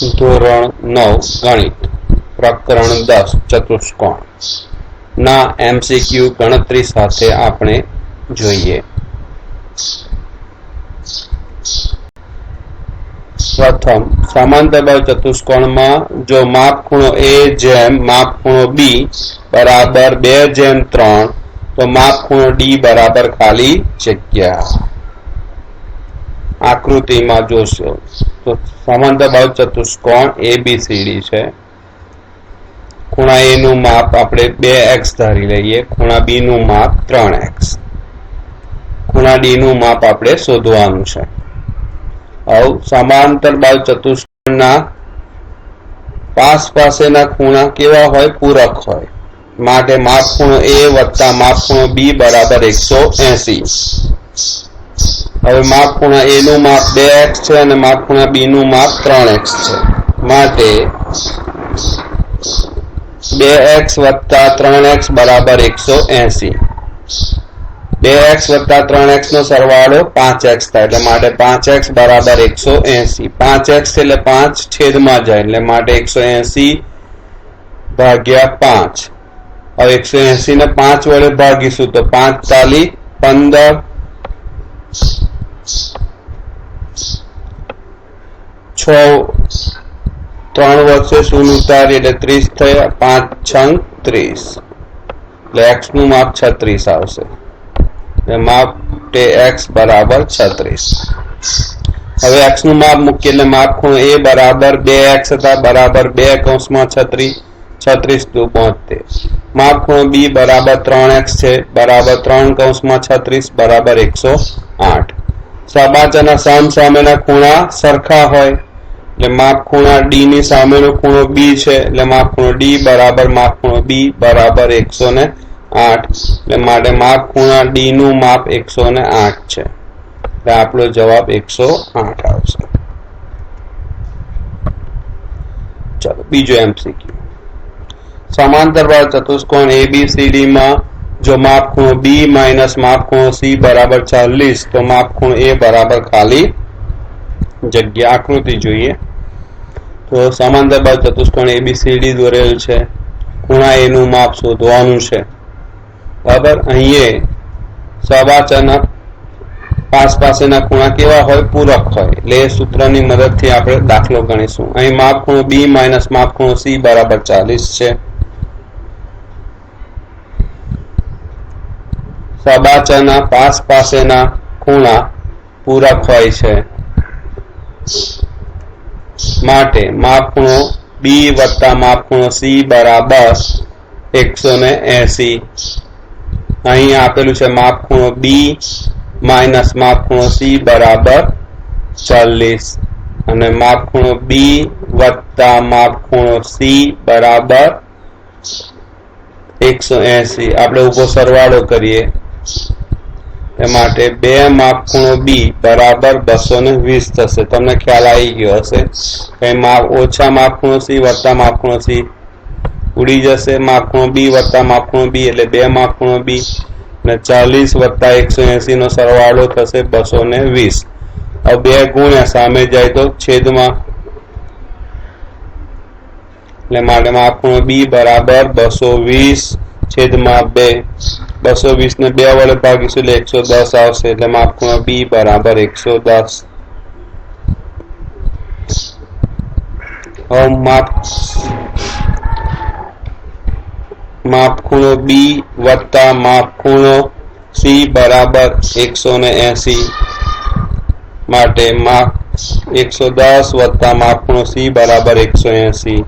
ધોરણ નવ ગણિત. પ્રકરણ દસ, ચતુષ્કોણ. ના એમસીક્યુ ગણતરી સાથે આપણે જોઈએ. પ્રથમ, સમાંતર બાજુ ચતુષ્કોણમાં જો માપ ખૂણો એ જેમ, માપ ખૂણો બી બરાબર બે જેમ ત્રણ, તો માપ ખૂણો ડી બરાબર ખાલી જગ્યા. આકૃતિમાં જોશો. તો સમાંતર બાજુ ચતુષ્કોણ એબીસીડી છે. ખૂણા એ નું માપ આપણે બે એક્સ ધારી લઈએ. ખૂણા બી નું માપ ત્રણ એક્સ ખૂણા ડી નું માપ આપણે શોધવાનું છે. હવે સમાંતર બાજુ ચતુષ્કોણના પાસ પાસેના ખૂણા કેવા હોય? પૂરક હોય. માટે માપ ખૂણો એ વત્તા માપ ખૂણો બી બરાબર એકસો એસી. હવે માપ ખૂણા એ નું માપ બે એક્સ છે અને માપ ખૂણા બી નું માપ ત્રણ એક્સ છે. માટે બે એક્સ વત્તા ત્રણ એક્સ બરાબર એકસો એસી. બે એક્સ વત્તા ત્રણ એક્સ નો સરવાળો પાંચ એક્સ થાય, એટલે માટે પાંચ એક્સ બરાબર એકસો એસી. પાંચ એક્સ એટલે પાંચ છેદમાં જાય, એટલે માટે એકસો એસી ભાગ્યા પાંચ. હવે એકસો એસી ને પાંચ વડે ભાગીશું તો પાંચ ચાલી પંદર છ, ત્રણ વર્ષે શૂન્ય ઉતારી એટલે ત્રીસ થયા, પાંચ છંગ ત્રીસ. એટલે એક્સનું માપ છત્રીસ આવશે. માપ એક્સ બરાબર છત્રીસ. હવે એક્સનું માપ મૂકીએ એટલે માપ ખૂણો એ બરાબર બે એક્સ હતા, બરાબર બે કૌંસમાં છત્રીસ છત્રીસ દુ બોતેર. માપ ખૂણો બી બરાબર ત્રણ એક્સ છે, બરાબર ત્રણ કૌંસમાં છત્રીસ, બરાબર એકસો આઠ. સાબાચાના સામ સામેના ખૂણા સરખા હોય. એટલે માપ ખૂણા ડી ની સામેનો ખૂણો બી છે. એટલે માપ ખૂણો ડી બરાબર માપ ખૂણો બી બરાબર એકસો ને આઠ. એટલે માટે માપ ખૂણા ડી નું માપ એકસો ને આઠ છે. એટલે આપણો જવાબ એકસો આઠ આવશે. ચલો, બીજો એમસીક્યુ સમાંતર બાજુ ચતુષ્કોણ એબીસીડી માં જો માપ ખૂણો બી માઇનસ માપ ખૂણો સી બરાબર ચાલીસ, તો માપ ખૂણો એ બરાબર ખાલી જગ્યા, આકૃતિ જોઈએ. તો સમાંતર બાજુ ચતુષ્કોણ એબીસીડી દોરેલ છે. ખૂણા એનું માપ શોધવાનું છે. બરાબર? અહીંયા સવાચના પાસ પાસેના ખૂણા કેવા હોય? પૂરક હોય. એટલે એ સૂત્રની મદદથી આપણે દાખલો ગણીશું. અહીં માપ ખૂણો બી માઇનસ માપ ખૂણો સી બરાબર ચાલીસ છે. સબાચાના પાસ પાસેના ખૂણા પૂરક હોય છે. માટે માપ ખૂણો બી વત્તા માપ ખૂણો સી બરાબર એકસો ને એસી અહીં આપેલું છે માપ ખૂણો બી માઇનસ માપ ખૂણો સી બરાબર ચાલીસ. અને માપ ખૂણો બી વત્તા માપ ખૂણો સી બરાબર એકસો એસી આપણે ઊભો સરવાળો કરીએ. એ માટે બે માપ ખૂણો બી બરાબર બસો ને વીસ થશે. તમને ખ્યાલ આવી ગયો હશે. કઈ માપ ઓછા માપ ખૂણો સી વત્તા માપ ખૂણો સી ઉડી જશે માપ ખૂણો બી વત્તા માપ ખૂણો બી એટલે બે માપ ખૂણો બી ને ચાલીસ વત્તા એકસો એસી નો સરવાળો થશે બસો ને વીસ. હવે બે ગુણ્યા સામે જાય તો છેદમાં. એટલે માટે માપ ખૂણો બી બરાબર બસો વીસ છેદમાં બે. બસો વીસ ને બે વડે ભાગીશું એટલે એકસો દસ આવશે એટલે માપ બી બરાબર એકસો દસ. માપ માપ ખૂણો બી વત્તા માપ ખૂણો સી બરાબર એકસો ને એસી માટે માપ એકસો દસ વત્તા માપ ખૂણો સી બરાબર એકસો એસી.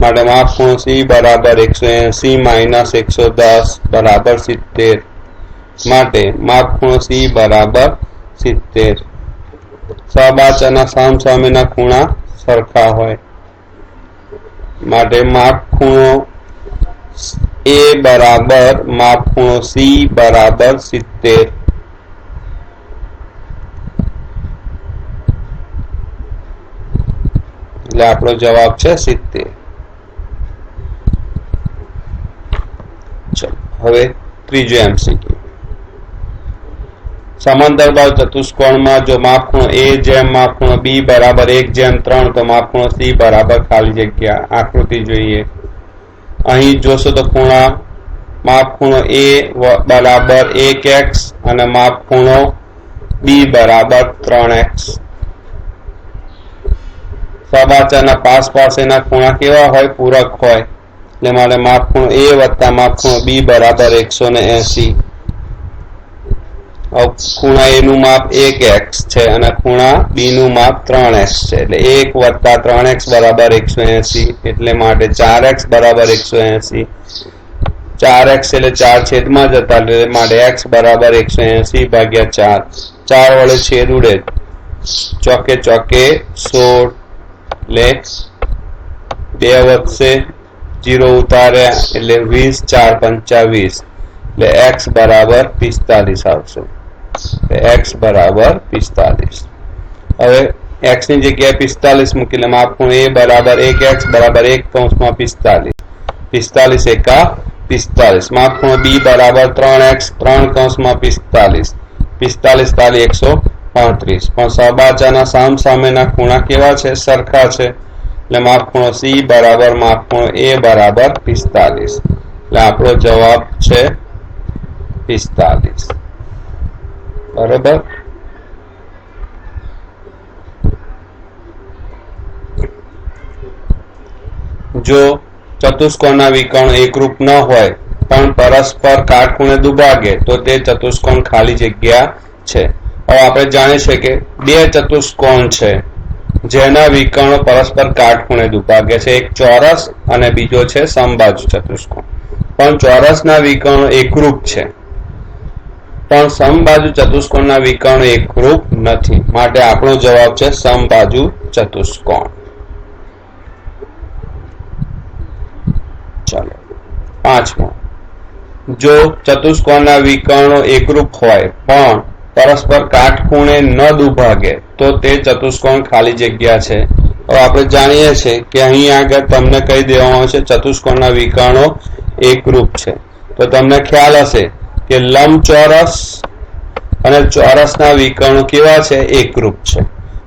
માટે માપ ખૂણો સી બરાબર એકસો એસી માઇનસ એકસો દસ બરાબર સિત્તેર. માટે માપ ખૂણો સી બરાબર સિત્તેર. સબાચાના સામ સામેના ખૂણા સરખા હોય. માટે માપ ખૂણો એ બરાબર માપ ખૂણો સી બરાબર સિત્તેર. એટલે આપણો જવાબ છે સિત્તેર ચલો હવે ત્રીજો એમસીક્યુ સમાંતર બાજુ ચતુષ્કોણમાં જો માપખૂણો એ જેમ માપખૂણો બી બરાબર એક જેમ ત્રણ, તો માપખૂણો સી બરાબર ખાલી જગ્યા. આકૃતિ જોઈએ. અહીં જોશો તો ખૂણા માપખૂણો એ બરાબર એક એક્સ અને માપખૂણો બી બરાબર ત્રણ એક્સ સબાચાના પાસ પાસેના ખૂણા કેવા હોય? પૂરક હોય. એટલે મારે માપખૂણો એ વત્તા માપખૂણો બી બરાબર એકસો ને એસી. ખૂણા એ નું માપ એક એક્સ છે અને ખૂણા બી નું માપ ત્રણ એક્સ છે. એટલે એક વત્તા ત્રણ એક્સ બરાબર એકસો એસી. એટલે માટે ચાર એક્સ બરાબર એકસો એસી. ચાર એક્સ એટલે ચાર છેદમાં જતા એટલે માટે એક્સ બરાબર એકસો એસી ભાગ્યા ચાર. ચાર વડે છેદ ઉડે. ચોકે ચોકે સોળ. એટલે બે વધશે. જીરો ઉતાર્યા એટલે વીસ, ચાર પંચાવીસ એટલે એક્સ બરાબર પિસ્તાલીસ આવશે. એક્સ બરાબર પિસ્તાલીસ. હવે એક્સની જગ્યાએ પિસ્તાલીસ મૂકી માપખૂણ એ બરાબર એક એક્સ બરાબર એક કૌંસમાં પિસ્તાલીસ. પિસ્તાલીસ એકા પિસ્તાલીસ. માપખૂણો બી બરાબર ત્રણ એક્સ, ત્રણ કૌંસમાં પિસ્તાલીસ. પિસ્તાલીસ તાલી એકસો પાંત્રીસ. પણ સબાચાના સામ સામેના ખૂણા કેવા છે? સરખા છે. એટલે માપખૂણો સી બરાબર માપખૂણો એ બરાબર પિસ્તાલીસ. એટલે આપણો જવાબ છે પિસ્તાલીસ. બરાબર? જો ચતુષ્કોણના વિકર્ણ એકરૂપ ન હોય, પણ પરસ્પર કાટખૂણે દુભાગે, તો તે ચતુષ્કોણ ખાલી જગ્યા છે. હવે આપણે જાણીએ છીએ કે બે ચતુષ્કોણ છે. જેના વિકર્ણો પરસ્પર કાટખૂણે દુભાગે છે. એક ચોરસ અને બીજો છે સમબાજુ ચતુષ્કોણ. પણ ચોરસના વિકર્ણો એકરૂપ છે. પણ સમબાજુ ચતુષ્કોણના વિકર્ણ એકરૂપ નથી. માટે આપણો જવાબ છે સમબાજુ ચતુષ્કોણ. ચાલો. પાંચમો. જો ચતુષ્કોણના વિકર્ણો એકરૂપ હોય, પણ પરસ્પર કાટખૂણે ન દુભાગે, તો તે ચતુષ્કોણ ખાલી જગ્યા છે. હવે આપણે જાણીએ છીએ કે અહીં આગળ તમને કહી દેવામાં આવશે, ચતુષ્કોણના વિકર્ણો એકરૂપ છે. તો તમને ખ્યાલ હશે કે લંબચોરસ અને ચોરસના વિકર્ણો કેવા છે? એકરૂપ છે.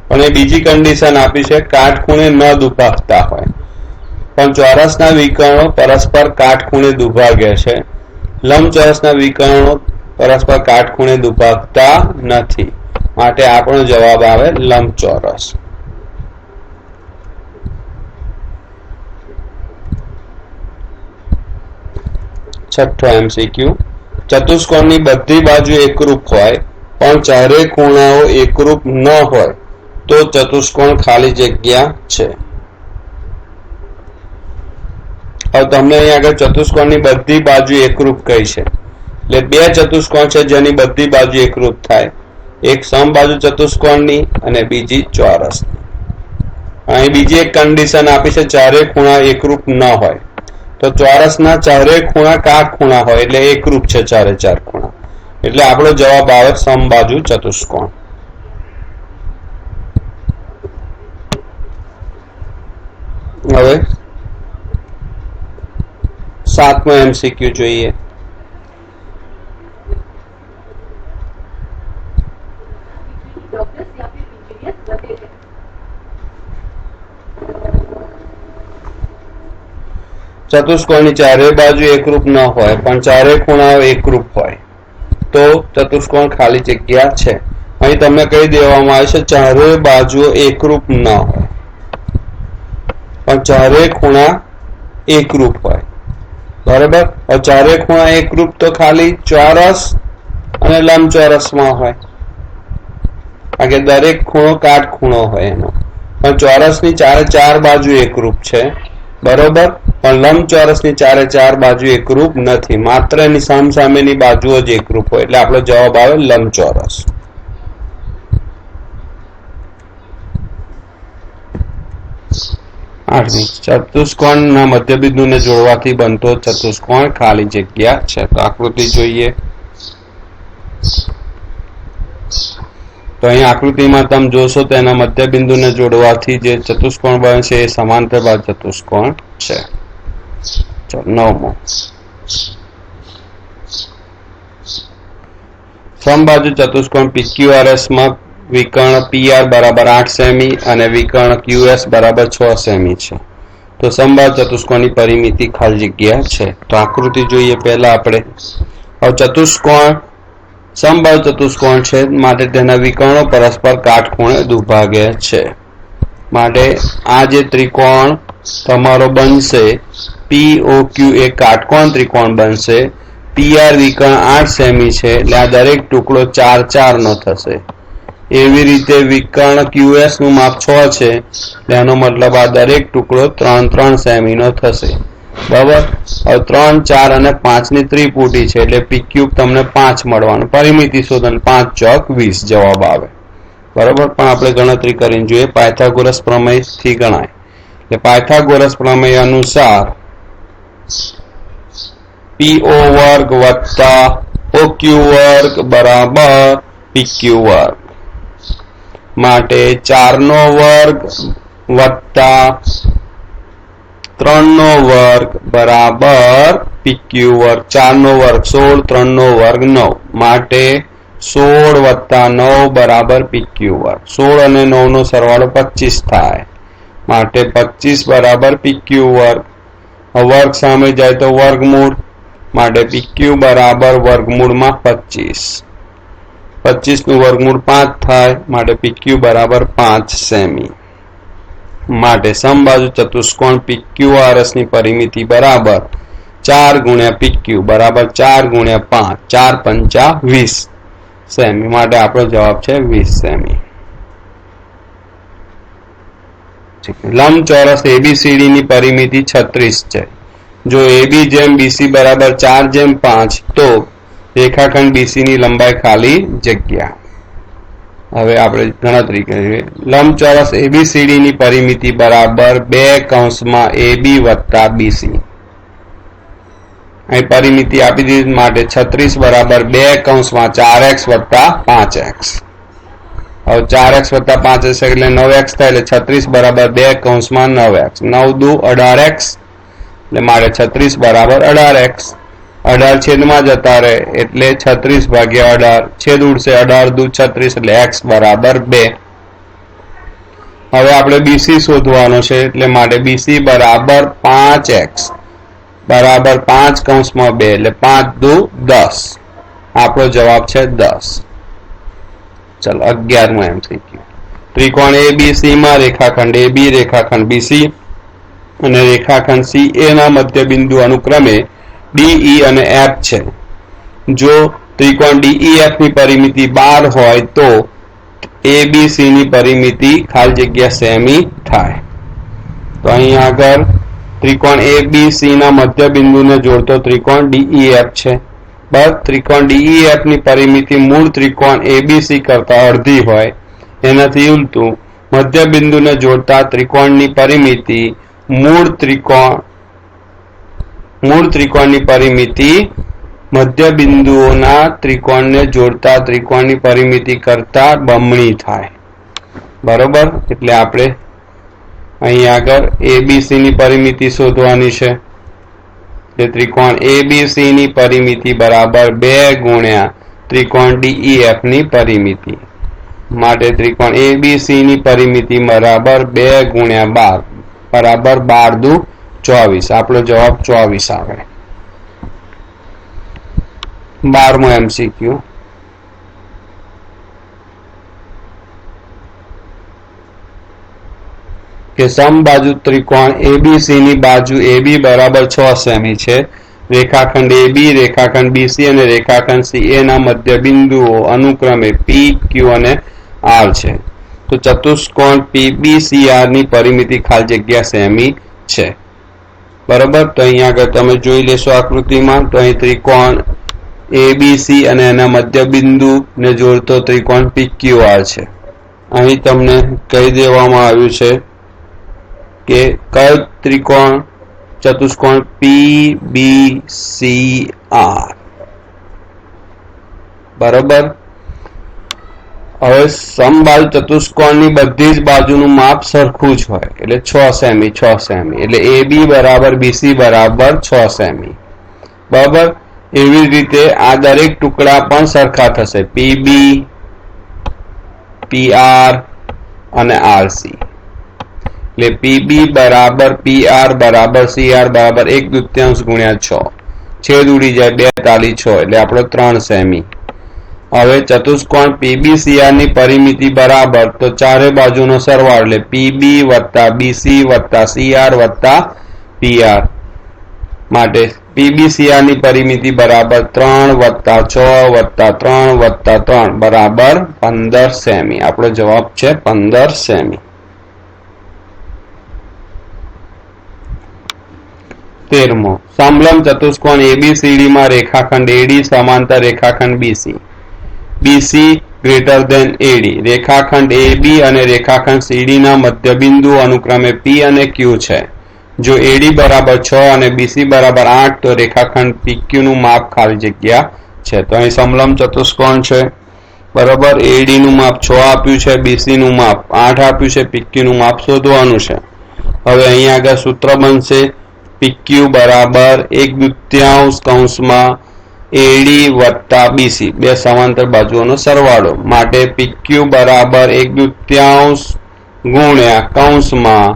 પણ એ બીજી કન્ડિશન આપી છે, કાટખૂણે ન દુભાગતા હોય. પણ ચોરસના વિકર્ણો પરસ્પર કાટખૂણે દુભાગે છે. લંબચોરસના વિકર્ણો પરસ્પર કાટખૂણે દુભાગતા નથી. માટે આપણો જવાબ આવે લંબચોરસ. છઠ્ઠો એમસીક્યુ ચતુષ્કોણની બધી બાજુ એકરૂપ હોય, પણ ચારે ખૂણાઓ એકરૂપ ન હોય, તો ચતુષ્કોણ ખાલી જગ્યા છે. હવે તમને અહીં આગળ ચતુષ્કોણની બધી બાજુ એકરૂપ કઈ છે? એટલે બે ચતુષ્કોણ છે જેની બધી બાજુ એકરૂપ થાય. એક સમબાજુ ચતુષ્કોણની અને બીજી ચોરસ અહીં બીજી એક કન્ડિશન આપી છે ચારે ખૂણા એકરૂપ ન હોય. તો ચોરસના ચારે ખૂણા કાક ખૂણા હોય? એટલે એકરૂપ છે ચારે ચાર ખૂણા. એટલે આપણો જવાબ આવે સમબાજુ ચતુષ્કોણ. હવે સાતમો એમસીક્યુ જોઈએ. ચતુષ્કોણની ચારે બાજુ એકરૂપ ન હોય, પણ ચારે ખૂણાઓ એકરૂપ હોય. તો ચતુષ્કોણ ખાલી જગ્યા છે. અહીં તમને કહી દેવામાં આવે છે ચારે બાજુઓ એકરૂપ ન હોય. પણ ચારે ખૂણા એકરૂપ હોય. બરાબર? ચારે ખૂણા એકરૂપ તો ખાલી ચોરસ અને લંબચોરસમાં હોય. કારણ કે દરેક ખૂણો કાટ ખૂણો હોય એનો. પણ ચોરસની ચારે ચાર બાજુ એકરૂપ છે. બરોબર? પણ લંબચોરસની ચારે ચાર બાજુ એકરૂપ નથી. માત્ર એની સામસામેની બાજુઓ જ એકરૂપ હોય. એટલે આપણો જવાબ આવે લંબચોરસ. આઠમી. ચતુષ્કોણના મધ્યબિંદુને જોડવાથી બનતો ચતુષ્કોણ ખાલી જગ્યા છે. તો આકૃતિ જોઈએ. તો અહીં આકૃતિમાં તમે જોશો તો એના મધ્યબિંદુને જોડવાથી જે ચતુષ્કોણ બને છે એ સમાંતર બાજુ ચતુષ્કોણ છે. નવમો. સમબાજુ ચતુષ્કોણમાં વિકર્ણ પીઆર બરાબર આઠ સેમી અને વિકર્ણ ક્યુએસ બરાબર છ સેમી છે. તો સમબાજ ચતુષ્કોણની પરિમિતિ ખાલી જગ્યા છે. તો આકૃતિ જોઈએ પહેલા આપણે. હવે ચતુષ્કોણ સમબાજુ ચતુષ્કોણ છે માટે તેના વિકર્ણો પરસ્પર કાટખૂણે દુભાગે છે. માટે આ જે ત્રિકોણ તમારો બનશે POQ એ કાટકોણ ત્રિકોણ બનશે પીઆર વિકર્ણ આઠ સેમી છે, એટલે આ દરેક ટુકડો ચાર ચાર નો થશે. એવી રીતે વિકર્ણ QS નું માપ છ છે એનો મતલબ આ દરેક ટુકડો ત્રણ ત્રણ સેમી નો થશે. બરાબર? હવે ત્રણ, ચાર અને પાંચની ત્રિપુટી છે, એટલે PQ તમને પાંચ મળવાનું. પરિમિતિ શોધન પાંચ, ચોક વીસ જવાબ આવે. બરાબર? પણ આપણે ગણતરી કરીને જોઈએ, પાયથાગોરસ પ્રમેયથી ગણાય. એટલે પાયથાગોરસ પ્રમેય અનુસાર પીઓ વર્ગ વત્તા ઓક્યુ વર્ગ બરાબર પીક્યુ વર્ગ. માટે ચાર નો વર્ગ વત્તા ત્રણ નો વર્ગ બરાબર પીક્યુ વર્ગ ચારનો વર્ગ સોળ, ત્રણનો વર્ગ નવ. માટે સોળ વત્તા નવ બરાબર પીક્યુ વર્ગ. સોળ અને નવનો સરવાળો પચીસ થાય. માટે પચીસ બરાબર પીક્યુ વર્ગ. વર્ગ સામે જાય તો વર્ગમૂળ. માટે પીક્યુ બરાબર વર્ગમૂળમાં પચીસ. પચીસનું વર્ગમૂળ પાંચ થાય. માટે પીક્યુ બરાબર પાંચ સેમી. માટે સમબાજુ ચતુષ્કોણ PQRS ની પરિમિતિ બરાબર ચાર ગુણ્યા PQ બરાબર ચાર ગુણ્યા પાંચ, ચાર પંચા વીસ સેમી માટે આપણો જવાબ છે વીસ સેમી. લંબચોરસ ABCD ની પરિમિતિ છત્રીસ છે. જો AB જેમ BC બરાબર ચાર જેમ પાંચ, તો રેખાખંડ BC ની લંબાઈ ખાલી જગ્યા. હવે આપણે ગણતરી કરીએ. લંબચોરસ ABCD ની પરિમિતિ બરાબર બે કૌંસમાં એબી વત્તા બીસી અહીં પરિમિતિ આપી દીધી માટે છત્રીસ બરાબર બે કૌંસમાં ચાર એક્સ વત્તા પાંચ એક્સ હવે ચાર એક્સ વત્તા પાંચ એક્સ એટલે નવ એક્સ થાય એટલે છત્રીસ બરાબર બે કૌંસમાં નવ એક્સ નવ દુ અઢાર એક્સ એટલે મારે છત્રીસ બરાબર અઢાર એક્સ અઢાર છેદમાં જતા રહે એટલે છત્રીસ ભાગ્યા અઢાર. છેદ ઉડશે અઢાર દુ છત્રીસ એટલે એક્સ બરાબર બે. હવે આપણે બીસી શોધવાનો છે એટલે માટે બીસી બરાબર પાંચ એક્સ. બરાબર પાંચ કૌંસમાં બે એટલે પાંચ દુ દસ. આપણો જવાબ છે દસ. ચલો અગિયારમું એમ થઈ ગયું. ત્રિકોણ એ બી માં, રેખાખંડ એ બી રેખાખંડ બીસી અને રેખાખંડ સી એ ના મધ્ય બિંદુ અનુક્રમે ડીઈ અને એફ છે. જો ત્રિકોણ ડીઈએફની પરિમિતિ બાર હોય તો એબીસી ની પરિમિતિ ખાલી જગ્યા સેમી થાય. તો અહીં આગળ ત્રિકોણ એબીસી ના મધ્ય બિંદુને જોડતો ત્રિકોણ ડીઈએફ છે. બસ ત્રિકોણ ડીઈએફની પરિમિતિ મૂળ ત્રિકોણ એબીસી કરતા અડધી હોય. એનાથી ઉલટું મધ્ય બિંદુને જોડતા ત્રિકોણની પરિમિતિ મૂળ ત્રિકોણ મૂળ ત્રિકોણની પરિમિતિ મધ્ય બિંદુઓના ત્રિકોણને જોડતા ત્રિકોણની પરિમિતિ કરતા બમણી થાય. બરોબર? એટલે આપણે અહીં આગળ એબીસીની પરિમિતિ શોધવાની છે. તે ત્રિકોણ એબીસીની પરિમિતિ બરાબર બે ગુણ્યા ત્રિકોણ ડીઈએફની પરિમિતિ. માટે ત્રિકોણ એબીસીની પરિમિતિ બરાબર બે ગુણ્યા બાર. બરાબર બાર દુ ચોવીસ. આપણો જવાબ ચોવીસ આવે. બારમો એમસીક્યુ કે સમબાજુ ત્રિકોણ એબીસી ની બાજુ એબી બરાબર છ સેમી છે. રેખાખંડ એબી રેખાખંડ બીસી અને રેખાખંડ સી ના મધ્ય બિંદુઓ અનુક્રમે પી ક્યુ અને આર છે. તો ચતુષ્કોણ પીબીસીઆરની પરિમિતિ ખાલી જગ્યા સેમી છે. બરોબર? તો અહીંયા આગળ તમે જોઈ લેશો આકૃતિમાં. તો અહીં ત્રિકોણ એબીસી અને એના મધ્ય બિંદુ ને જોડતો ત્રિકોણ પીક્યુઆર છે. અહીં તમને કહી દેવામાં આવ્યું છે કે કયો ત્રિકોણ? ચતુષ્કોણ પી બી સી આર બરોબર? હવે સમબાજુ ચતુષ્કોણની બધી જ બાજુનું માપ સરખું જ હોય. એટલે છ સેમી છ સેમી. એટલે AB બરાબર બીસી બરાબર છ સેમી. બરાબર? એવી રીતે આ દરેક ટુકડા પણ સરખા થશે. પીબી પીઆર અને આરસી એટલે પીબી બરાબર પીઆર બરાબર સીઆર બરાબર એક દૃત્યાંશ ગુણ્યા છ. છેદ ઉડી જાય બે તાલી છ. એટલે આપણો ત્રણ સેમી. હવે ચતુષ્કોણ પીબીસીઆરની પરિમિતિ બરાબર તો ચારે બાજુનો સરવાળો એટલે પીબી વત્તા બીસી વત્તા સીઆર વત્તા પીઆર માટે પીબીસીઆરની પરિમિતિ બરાબર ત્રણ વત્તા છ વત્તા ત્રણ વત્તા ત્રણ. બરાબર પંદર સેમી. આપણો જવાબ છે પંદર સેમી. તેરમો. સમલમ ચતુષ્કોણ એબીસીડી માં રેખાખંડ એડી સમાંતર રેખાખંડ BC BC greater than AD રેખાખંડ AB અને રેખાખંડ CD ના મધ્યબિંદુ અનુક્રમે P અને Q છે. જો AD બરાબર 6 અને BC બરાબર 8 તો રેખાખંડ PQ નું માપ ખાલી જગ્યા છે. તો અહીં સમલંબ ચતુષ્કોણ છે. બરાબર AD નું માપ 6 આપ્યું છે BC નું માપ 8 આપ્યું છે PQ નું માપ શોધવાનું છે. હવે અહીં આગળ સૂત્ર બનશે. PQ બરાબર એક દૂત્યાંશ કૌંસમાં AD વત્તા બીસી. બે સમાંતર બાજુઓનો સરવાળો. માટે પીક્યુ બરાબર એક દુત્યાંશ ગુણ્યા કૌંસમાં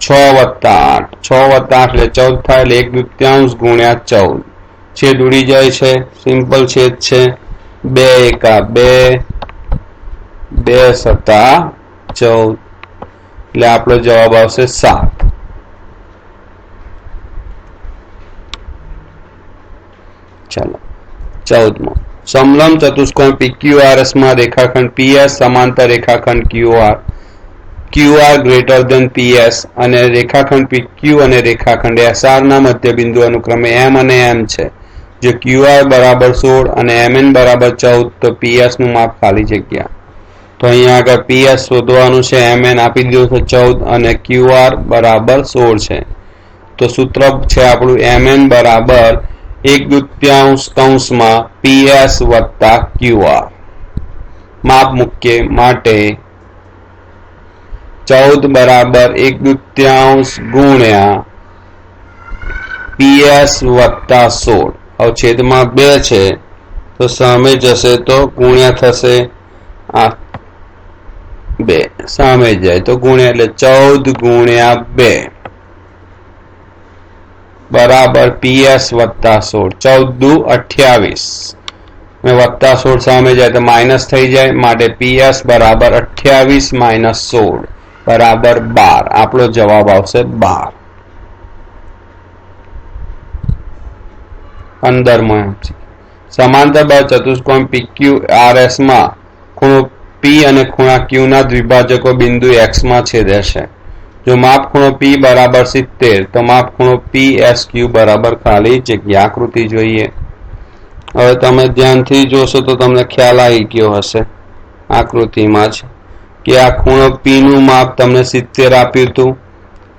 છ વત્તા આઠ. છ વત્તા આઠ એટલે ચૌદ થાય એટલે એક દુત્યાંશ ગુણ્યા ચૌદ. છેદ ઉડી જાય છે. સિમ્પલ છેદ છે. બે એકા બે. બે સત્તા ચૌદ. એટલે આપણો જવાબ આવશે સાત. ચાલો. ચૌદમો. સમલમ ચતુષ્કોણ PQRS માં રેખાખંડ પીએસ સમાંતર રેખાખંડ QR QR greater than PS અને રેખાખંડ પીક્યુ અને રેખાખંડ. SR ના મધ્યબિંદુ અનુક્રમે એમ અને એમ છે. જો ક્યુઆર બરાબર સોળ અને એમએન બરાબર ચૌદ, તો પીએસનું માપ ખાલી જગ્યા. તો અહીંયા આગળ પીએસ શોધવાનું છે MN આપી દીધું છે ચૌદ અને ક્યુઆર બરાબર સોળ છે. તો સૂત્ર છે આપણું એમએન બરાબર એક દૂત્યાંશ કૌંસમાં પીએસ વત્તા ક્યુઆર. માપ મૂકીએ માટે ચૌદ બરાબર એક દૂત્યાંશ ગુણ્યા પીએસ વત્તા સોળ. હવે છેદમાં બે છે, તો સામે જશે તો ગુણ્યા થશે આ બે. સામે જાય તો ગુણ્યા એટલે ચૌદ ગુણ્યા બે. બરાબર પીએસ વત્તા સોળ. ચૌદ દુ અઠ્યાવીસ વત્તા સોળ સામે જાય તો માઇનસ થઈ જાય. માટે પીએસ બરાબર અઠ્યાવીસ માઇનસ સોળ. બરાબર બાર. આપણો જવાબ આવશે બાર. પંદરમો સમાંતર બાજુ ચતુષ્કોણ આરએસમાં ખૂણો પી અને ખૂણા ક્યુ ના દ્વિભાજકો બિંદુ એક્સમાં છેદે છે. જો માપ ખૂણો પી બરાબર સિત્તેર, તો માપ ખૂણો પી એસ ક્યુ બરાબર ખાલી જગ્યા આકૃતિ જોઈએ. હવે તમે ધ્યાનથી જોશો તો તમને ખ્યાલ આવી ગયો હશે આકૃતિમાં જ કે આ ખૂણો પી નું માપ તમને સિત્તેર આપ્યું હતું.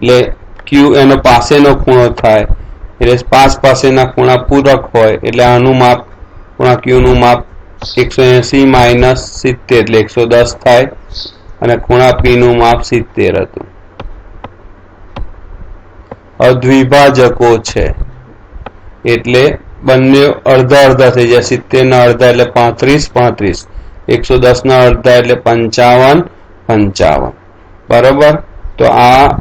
એટલે ક્યુ એનો પાસેનો ખૂણો થાય. એટલે પાસ પાસેના ખૂણા પૂરક હોય, એટલે આનું માપ, ખૂણા ક્યુનું માપ એકસો એસી માઇનસ સિત્તેર, એટલે એકસો દસ થાય. અને ખૂણા પીનું માપ સિત્તેર હતું. અદ્વિભાજકો છે. એટલે બંને અડધા અડધા થઈ જાય. સિત્તેર ના અડધા એટલે પાંત્રીસ પાંત્રીસ. એકસો દસ ના અડધા એટલે પંચાવન પંચાવન. બરોબર? તો આ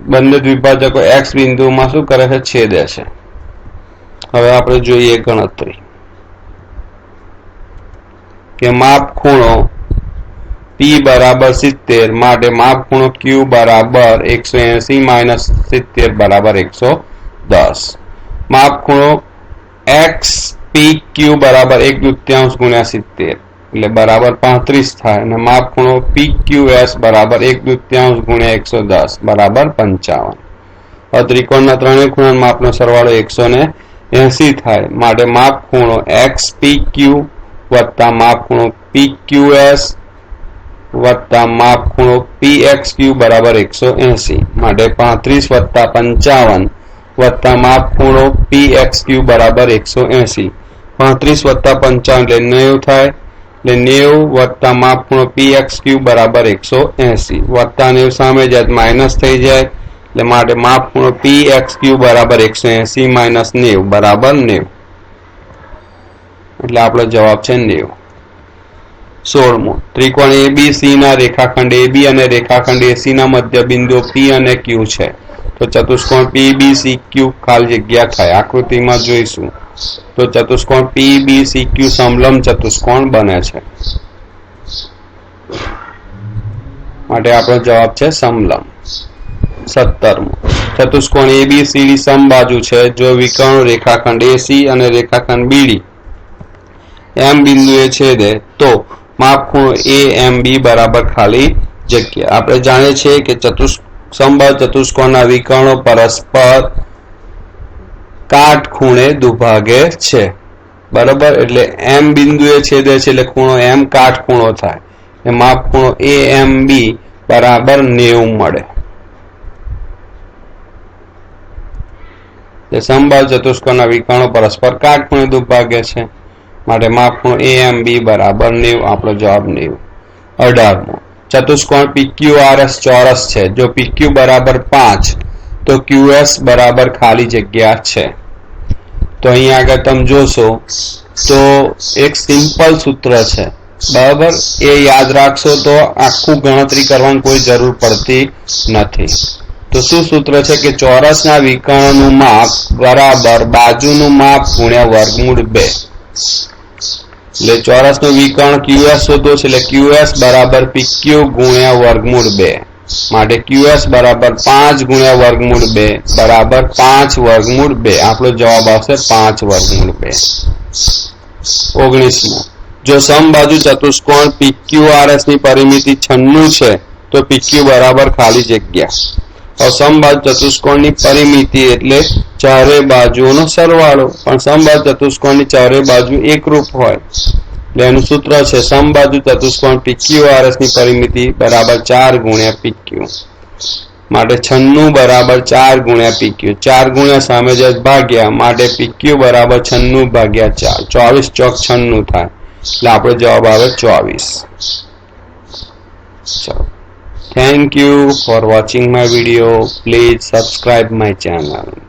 બંને દ્વિભાજકો એક્સ બિંદુમાં શું કરે છે? છેદે છે. હવે આપણે જોઈએ ગણતરી. કે માપ ખૂણો પી બરાબર સિત્તેર માટે માપ ખૂણો ક્યુ બરાબર એકસો એસી માઇનસ સિત્તેર બરાબર એકસો દસ. માપ ખૂણો એક્સ પી ક્યુ બરાબર એક દૂત્યાંશ ગુણ્યા સિત્તેર. એટલે બરાબર પાંત્રીસ થાય અને માપ ખૂણો પી ક્યુ એસ બરાબર એક દૂત્યાંશ ગુણ્યા એકસો દસ બરાબર પંચાવન. હવે ત્રિકોણના ત્રણેય ખૂણા માપનો સરવાળો એકસો ને એસી થાય માટે માપ ખૂણો એક્સ પી ક્યુ વત્તા માપ ખૂણો પી ક્યુ એસ વત્તા માપ ખૂણો પી એક્સ ક્યુ બરાબર એકસો એસી માટે પાંત્રીસ વત્તા પંચાવન વત્તા માપ ખૂણો પી એક્સ ક્યુ બરાબર એકસો એસી પાંત્રીસ વત્તા પંચાવન એટલે નેવું થાય. એટલે નેવું વત્તા માપ ખૂણો પી એક્સ ક્યુ બરાબર એકસો એસી વત્તા નેવું સામે જાય માઇનસ થઈ જાય. એટલે માટે માપ ખૂણો પી એક્સ ક્યુ બરાબર એકસો એસી માઇનસ નેવું. બરાબર નેવું. એટલે આપણો જવાબ છે નેવું. સોળમો. ત્રિકોણ એબીસી ના રેખાખંડ એબી અને રેખાખંડ એસી ના મધ્ય બિંદુ પી અને ક્યુ છે. તો ચતુષ્કોણ પીબીસી ક્યુ ખાલી જગ્યા થાય આકૃતિમાં જોઈશું. તો ચતુષ્કોણ પીબીસી ક્યુ સમલમ ચતુષ્કોણ બને છે. માટે આપણો જવાબ છે સમલમ સત્તરમો. ચતુષ્કોણ એબીસીડી સમબાજુ છે, જો વિકર્ણ રેખાખંડ એસી અને રેખાખંડ બીડી એમ બિંદુએ છેદે, તો માપખૂણો એ એમ બી બરાબર ખાલી જગ્યા. આપણે જાણીએ છીએ કે ચતુષ સંબળ ચતુષ્કોણના વિકર્ણો પરસ્પર કાટખૂણે દુભાગે છે. બરાબર? એટલે એમ બિંદુએ છેદે છે એટલે ખૂણો એમ કાટખૂણો થાય. એ માપખૂણો એ એમ બી બરાબર નેવું મળે. સંબળ ચતુષ્કોણના વિકર્ણો પરસ્પર કાટખૂણે દુભાગે છે. માટે માપનો એ એમ બી બરાબર નેવું, આપણો જવાબ નેવું. અઢારમો, ચતુષ્કોણ PQRS ચોરસ છે. જો પીક્યુ બરાબર પાંચ, તો ક્યુએસ બરાબર ખાલી જગ્યા છે. તો અહીંયા આગળ તમે જોશો, તો એક સિમ્પલ સૂત્ર છે. બરાબર? એ યાદ રાખશો તો આખું ગણતરી કરવાની કોઈ જરૂર પડતી નથી. તો શું સૂત્ર છે કે ચોરસના વિકર્ણનું માપ બરાબર બાજુનું માપ ગુણ્યા વર્ગમૂળ બે. એટલે ચોરસનું વિકર્ણ ક્યુએસ શોધો છે. એટલે ક્યુએસ બરાબર પીક્યુ ગુણ્યા વર્ગમૂળ બે. માટે ક્યુએસ બરાબર પાંચ ગુણ્યા વર્ગમૂળ બે. બરાબર પાંચ વર્ગમૂળ બે. આપણો જવાબ આવશે પાંચ વર્ગમૂળ બે. ઓગણીસમો. જો સમબાજુ ચતુષ્કોણ PQRS ની પરિમિતિ છન્નું છે, તો પીક્યુ બરાબર ખાલી જગ્યા. સમબાજુ ચતુષ્કોણની પરિમિતિ એટલે ચારે બાજુઓનો સરવાળો. પણ સમબાજુ ચતુષ્કોણની ચારે બાજુ એકરૂપ હોય. એનું સૂત્ર છે સમબાજુ ચતુષ્કોણ PQRS ની પરિમિતિ બરાબર ચાર ગુણ્યા પીક્યુ માટે છન્નું બરાબર ચાર ગુણ્યા પીક્યુ ચાર ગુણ્યા સામે જ ભાગ્યા, માટે પીક્યુ બરાબર છન્નું ભાગ્યા ચાર. ચોવીસ ચોક છન્નું થાય. એટલે આપણો જવાબ આવે ચોવીસ. ચલો. Thank you for watching my video. Please subscribe my channel.